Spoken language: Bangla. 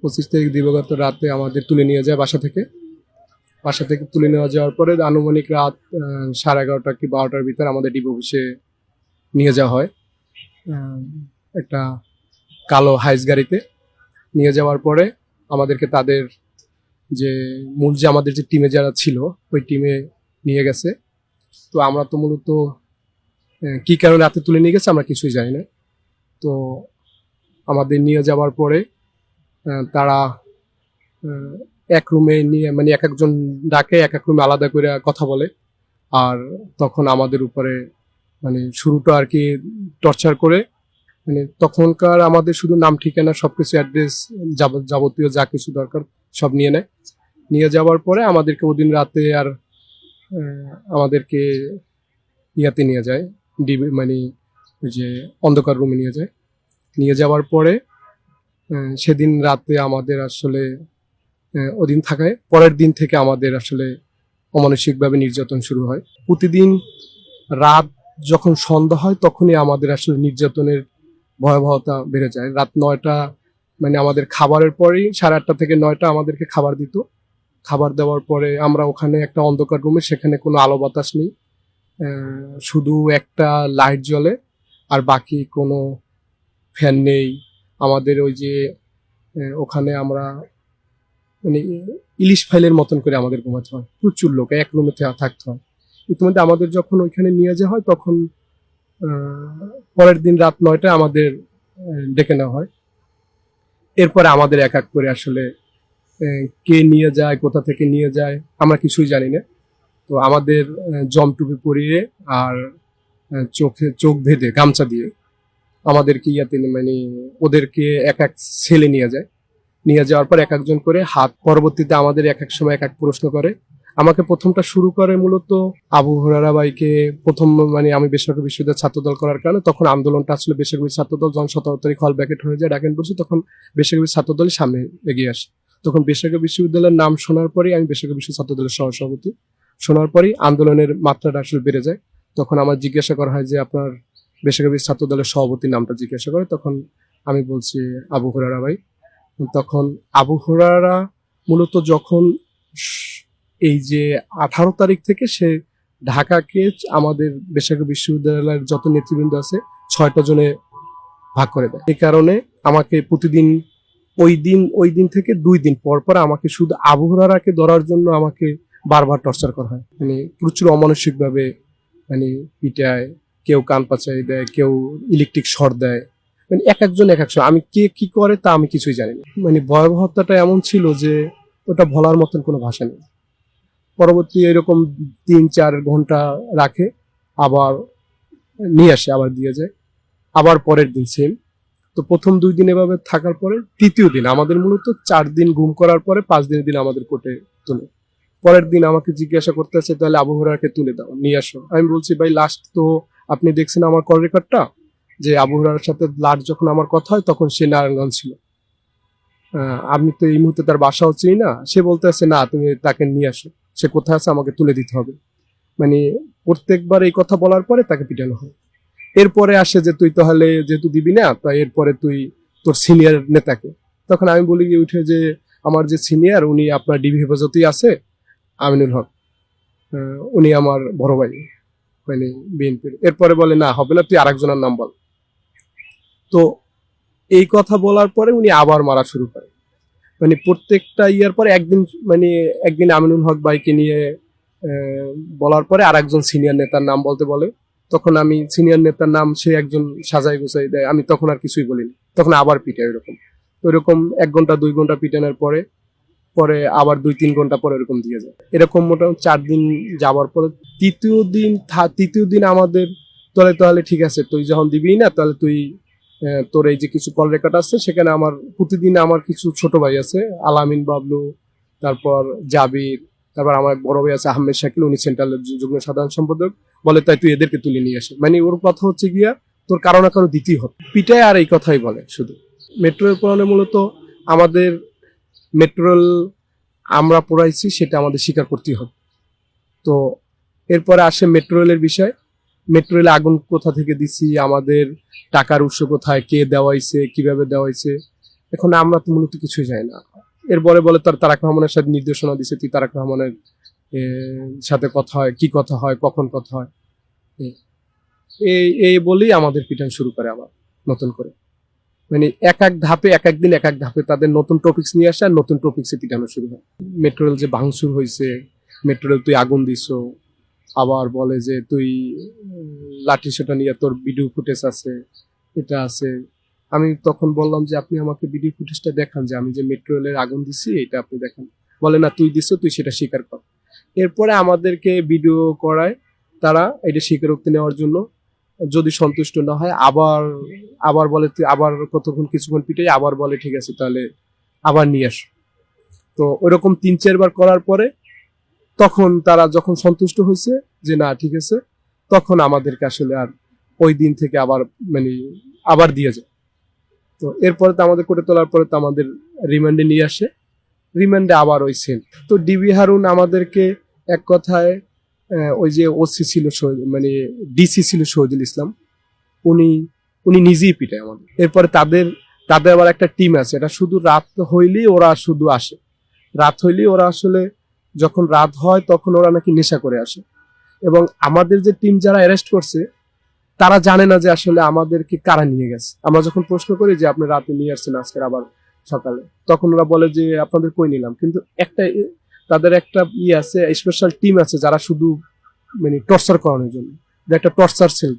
পঁচিশ তারিখ দিবাগত রাতে আমাদের তুলে নিয়ে যায় বাসা থেকে। বাসা থেকে তুলে নেওয়া যাওয়ার পরে আনুমানিক রাত সাড়ে এগারোটা কি বারোটার ভিতরে আমাদের ডিবো অফিসে নিয়ে যাওয়া হয়। একটা কালো হাইস গাড়িতে নিয়ে যাওয়ার পরে আমাদেরকে তাদের যে মূল যে আমাদের যে টিমে যারা ছিল, ওই টিমে নিয়ে গেছে। তো আমরা তো মূলত কি কারণে রাতে তুলে নিয়ে গেছে আমরা কিছুই জানি না। তো আমাদের নিয়ে যাওয়ার পরে তারা এক রুমে নিয়ে মানে এক একজন ডাকে, এক এক রুমে আলাদা করে কথা বলে। আর তখন আমাদের উপরে মানে শুরুটা আর কি টর্চার করে। মানে তখনকার আমাদের শুধু নাম, ঠিকানা, সবকিছু অ্যাড্রেস যাবতীয় যা কিছু দরকার সব নিয়ে নেয়। নিয়ে যাওয়ার পরে আমাদেরকে ওদিন রাতে আর আমাদেরকে ইয়াতে নিয়ে যায়। ডিবি মানে যে অন্ধকার রুমে নিয়ে যায়। নিয়ে যাওয়ার পরে সেদিন রাতে আমাদের আসলে ওদিন থাকায়, পরের দিন থেকে আমাদের আসলে অমানসিকভাবে নির্যাতন শুরু হয়। প্রতিদিন রাত যখন সন্ধ্যা হয়, তখনই আমাদের আসলে নির্যাতনের ভয়াবহতা বেড়ে যায়। রাত নয়টা মানে আমাদের খাবারের পরেই, সাড়ে আটটা থেকে নয়টা আমাদেরকে খাবার দিত। খাবার দেওয়ার পরে আমরা ওখানে একটা অন্ধকার রুমে, সেখানে কোনো আলো বাতাস নেই। শুধু একটা লাইট জ্বলে, আর বাকি কোনো ফ্যান নেই। আমাদের ওই যে ওখানে আমরা মানে ইলিশ ফাইলের মতন করে আমাদের ঘুমাতে হয়। প্রচুর লোক এক রুমে থাকতে হয়। ইতিমধ্যে আমাদের যখন ওইখানে নিয়ে যাওয়া হয় তখন পরের দিন রাত নয়টায় আমাদের ডেকে নেওয়া হয়। এরপরে আমাদের এক এক করে আসলে কে নিয়ে যায় কোথা থেকে নিয়ে যায় আমরা কিছুই জানি না। তো আমাদের আহ, জম টুপি পরিয়ে আর চোখে চোখ ভেদে গামছা দিয়ে আমাদেরকে ইয়াতে মানে ওদেরকে এক এক ছেলে নিয়ে যায়। নিয়ে যাওয়ার পর এক একজন করে হাত পরবর্তীতে আমাদের এক এক সময় এক এক প্রশ্ন করে। আমাকে প্রথমটা শুরু করে মূলত আবু হরারা বাইকে প্রথম মানে আমি বেসরকারি বিশ্ববিদ্যালয়ের ছাত্রদল করার কারণে তখন আন্দোলনটা আসলে বেসরকারি ছাত্রদল যখন সতেরো হল ব্যাকেট হয়ে যায়, ডাকেন পড়ছে তখন বেসরকারি ছাত্রদলের সামনে এগিয়ে আসে। তখন বেসরকারি বিশ্ববিদ্যালয়ের নাম শোনার পরেই আমি বেসরকারি বিশ্ব ছাত্রদলের সহসভাপতি। শোনার পরেই আন্দোলনের মাত্রাটা আসলে বেড়ে যায়। তখন আমার জিজ্ঞাসা করা হয় যে, আপনার বেসরকারি ছাত্র দলের সভাপতির নামটা জিজ্ঞাসা করে, তখন আমি বলছি, আবু হুরারা ভাই। তখন আবু হুরারা মূলত যখন এই যে আঠারো তারিখ থেকে সে ঢাকাকে আমাদের বেসরকারি বিশ্ববিদ্যালয়ের যত নেতৃবৃন্দ আছে, ছয়টা জনে ভাগ করে দেয়। এই কারণে আমাকে প্রতিদিন ওই দিন ওই দিন থেকে দুই দিন পর পর আমাকে শুধু আবু হুরারাকে ধরার জন্য আমাকে বারবার টর্চার করা হয়। মানে প্রচুর অমানসিকভাবে মানে পিটায় কেউ কান পাচাই দেয়, কেউ ইলেকট্রিক শর্ট দেয়। মানে এক একজন এক একজন আমি কে কি করে তা আমি কিছুই জানি না। মানে ভয়াবহতাটা এমন ছিল যে ওটা বলার মতন কোনো ভাষা নেই। পরবর্তী এরকম তিন, চার ঘণ্টা রাখে, আবার নিয়ে আসে, আবার দিয়ে যায়। আবার পরের দিন সেম তো প্রথম দুই দিন এভাবে থাকার পরে তৃতীয় দিন, আমাদের মূলত চার দিন ঘুম করার পরে পাঁচ দিনের দিন আমাদের কোর্টে তুলে। পরের দিন আমাকে জিজ্ঞাসা করতেছে, তাহলে আবহাওয়াকে তুলে দাও, নিয়ে আসো। আমি বলছি, ভাই লাস্ট তো আপনি দেখছেন আমার কল রেকর্ডটা যে আবু হুরার সাথে লাস্ট যখন আমার কথা হয়, তখন সে নারায়ণগঞ্জ ছিল। আমি তো এই মুহূর্তে তার বাসাও চিনি না। সে বলতে আছে, না, তুমি তাকে নিয়ে আসো। সে কোথায় আছে আমাকে তুলে দিতে হবে। মানে প্রত্যেকবার এই কথা বলার পরে তাকে পিটানো হয়। এরপরে আসে যে, তুই তাহলে যেহেতু দিবি না তো এরপরে তুই তোর সিনিয়র নেতাকে। তখন আমি বলি গিয়ে উঠে যে, আমার যে সিনিয়র উনি আপনার ডিবি হেফাজতেই আছে, আমিনুল হক। উনি আমার বড় ভাই। মানে বিএনপির। এরপরে বলে, না, হবে না, তুই আরেকজনের নাম বল। তো এই কথা বলার পরে উনি আবার মারা শুরু করে। মানে প্রত্যেকটা ইয়ার পরে একদিন মানে একদিন আমিনুল হক ভাইকে নিয়ে বলার পরে আরেকজন সিনিয়র নেতার নাম বলতে বলে। তখন আমি সিনিয়র নেতার নাম সে একজন সাজাই গুছাই দেয়। আমি তখন আর কিছুই বলিনি। তখন আবার পিটে এরকম তো এরকম এক ঘণ্টা, দুই ঘণ্টা পিটানোর পরে পরে আবার দুই, তিন ঘণ্টা পরে এরকম দিয়ে যায়। এরকম মোটামুটি চার দিন যাওয়ার পরে তৃতীয় দিন তৃতীয় দিন আমাদের তাহলে তাহলে ঠিক আছে, তুই যখন দিবি না, তাহলে তুই তোর এই যে কিছু কল রেকর্ড আছে, সেখানে আমার প্রতিদিন আমার কিছু ছোট ভাই আছে, আলামিন, বাবলু, তারপর জাবির, তারপর আমার বড় ভাই আছে, আহমেদ শাকিল, উনি সেন্ট্রাল যুগ্ম সাধারণ সম্পাদক, বলে তাই তুই এদেরকে তুলে নিয়ে আসে। মানে ওর কথা হচ্ছে গিয়া, তোর কারও না কারও দিতেই হবে। পিটায় আর এই কথাই বলে শুধু। মেট্রোর পড়ানো মূলত আমাদের মেট্রোল আমরা পড়াইছি, সেটা আমাদের স্বীকার করতেই হবে। তো এরপরে আসে মেট্রো রেলের বিষয়। মেট্রো রেলে আগুন কোথা থেকে দিছি, আমাদের টাকার উৎস কোথায়, কে দেওয়াইছে, কীভাবে দেওয়াইছে? এখন আমরা তো মূলত কিছুই জানি না। এরপরে বলে, তার তারাক রহমানের সাথে নির্দেশনা দিছে, তুই তারাক রহমানের সাথে কথা হয়, কি কথা হয়, কখন কথা হয়? এই এই বলেই আমাদের পিটান শুরু করে আবার, নতুন করে। মানে এক এক ধাপে, এক এক দিন, এক এক ধাপে তাদের নতুন টপিকস নিয়ে আসে আর নতুন টপিক্সে পিটানো শুরু হয়। মেট্রো রেল যে ভাঙচুর হয়েছে মেট্রো রেল তুই আগুন দিছো আবার বলে যে তুই লাঠি সেটা নিয়ে তোর ভিডিও ফুটেজ আছে, এটা আছে। আমি তখন বললাম যে, আপনি আমাকে ভিডিও ফুটেজটা দেখান যে আমি যে মেট্রো রেলের আগুন দিছি, এটা আপনি দেখান। বলে, না, তুই দিছো তুই সেটা স্বীকার কর। এরপরে আমাদেরকে ভিডিও করায় তারা, এটা স্বীকারোক্তি নেওয়ার জন্য। যদি সন্তুষ্ট না হয়, আবার আবার বলে তুই আবার কতক্ষণ কিছুক্ষণ পিটে আবার বলে ঠিক আছে তাহলে আবার নিয়ে আস। তো ওইরকম তিন চারবার করার পরে তখন তারা যখন সন্তুষ্ট হয়েছে যে না, ঠিক আছে, তখন আমাদেরকে আসলে আর ওই দিন থেকে আবার মানে আবার দিয়ে যায়। তো এরপরে তো আমাদের করে তোলার পরে তো আমাদের রিমান্ডে নিয়ে আসে। রিমান্ডে আবার ওই সেম তো ডিবি হারুন আমাদেরকে এক কথায় ওই যে ওসি ছিল মানে ডিসি ছিল শহীদুল ইসলাম। উনি উনি নিজেই পিটায় আমাদের। এরপরে তাদের তাদের আবার একটা টিম আছে, এটা শুধু রাত হইলেই ওরা শুধু আসে। রাত হইলেই ওরা আসলে যখন রাত হয় তখন ওরা নাকি নেশা করে আসে। এবং আমাদের যে টিম যারা অ্যারেস্ট করছে, তারা জানে না যে আসলে আমাদেরকে কারা নিয়ে গেছে। আমরা যখন প্রশ্ন করি যে আপনি রাতে নিয়ে আসছেন আজকের আবার সকালে, তখন ওরা বলে যে আপনাদের কই নিলাম? কিন্তু একটা তাদের একটা ই আছে স্পেশাল টিম আছে যারা শুধু মানে টর্চার করানোর জন্য। একটা টর্চার সেল